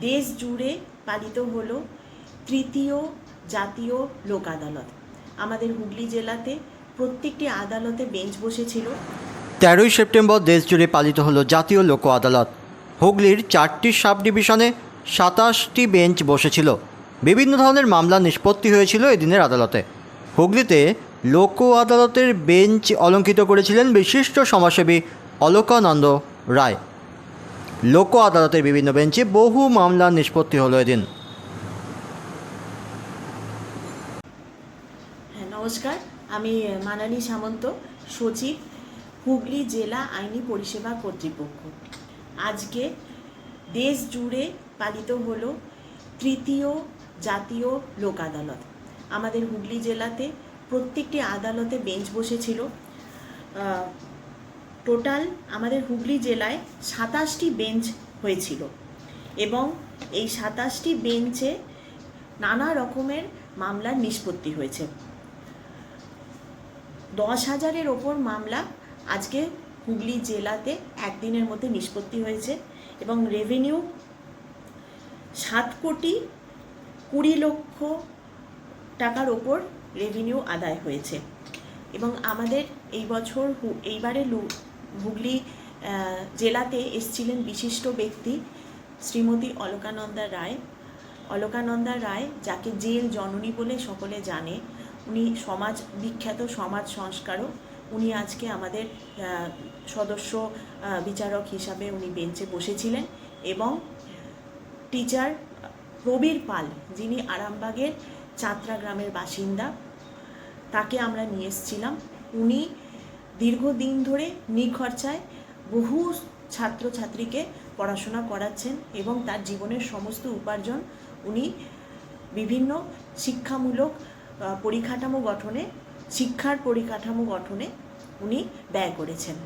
দেশ জুড়ে পালিত হলো তৃতীয় জাতীয় লোক আদালত। আমাদের হুগলি জেলাতে প্রত্যেকটি আদালতে বেঞ্চ বসেছিল। তেরোই সেপ্টেম্বর দেশজুড়ে পালিত হলো জাতীয় লোক আদালত। হুগলির চারটি সাব ডিভিশনে সাতাশটি বেঞ্চ বসেছিল। বিভিন্ন ধরনের মামলা নিষ্পত্তি হয়েছিল এদিনের আদালতে। হুগলিতে লোক আদালতের বেঞ্চ অলঙ্কিত করেছিলেন বিশিষ্ট সমাজসেবী অলোকানন্দ রায়। লোক আদালতের বিভিন্ন বেঞ্চে বহু মামলা নিষ্পত্তি হলো এদিন। হ্যাঁ নমস্কার। আমি মানালি সামন্ত, সচিব হুগলি জেলা আইনি পরিষেবা কর্তৃপক্ষ। আজকে দেশ জুড়ে পালিত হলো তৃতীয় জাতীয় লোক আদালত। আমাদের হুগলি জেলাতে প্রত্যেকটি আদালতে বেঞ্চ বসেছিল। টোটাল আমাদের হুগলি জেলায় সাতাশটি বেঞ্চ হয়েছিল এবং এই সাতাশটি বেঞ্চে নানা রকমের মামলার নিষ্পত্তি হয়েছে। দশ হাজারের ওপর মামলা আজকে হুগলি জেলাতে একদিনের মধ্যে নিষ্পত্তি হয়েছে এবং রেভিনিউ সাত কোটি কুড়ি লক্ষ টাকার ওপর রেভিনিউ আদায় হয়েছে। এবং আমাদের এই বছর এইবারে হুগলি জেলাতে এসছিলেন বিশিষ্ট ব্যক্তি শ্রীমতী অলকানন্দা রায়। অলকানন্দা রায়, যাকে জেল জননী বলে সকলে জানে, উনি সমাজ, বিখ্যাত সমাজ সংস্কারক। উনি আজকে আমাদের সদস্য বিচারক হিসাবে উনি বেঞ্চে বসেছিলেন এবং টিচার প্রবীর পাল, যিনি আরামবাগের চাত্রা গ্রামের বাসিন্দা, তাকে আমরা নিয়ে এসেছিলাম। উনি দীর্ঘদিন ধরে নিখরচায় বহু ছাত্রছাত্রীকে পড়াশোনা করাচ্ছেন এবং তার জীবনের সমস্ত উপার্জন উনি বিভিন্ন শিক্ষামূলক পরিকাঠামো গঠনে, শিক্ষার পরিকাঠামো গঠনে উনি ব্যয় করেছেন।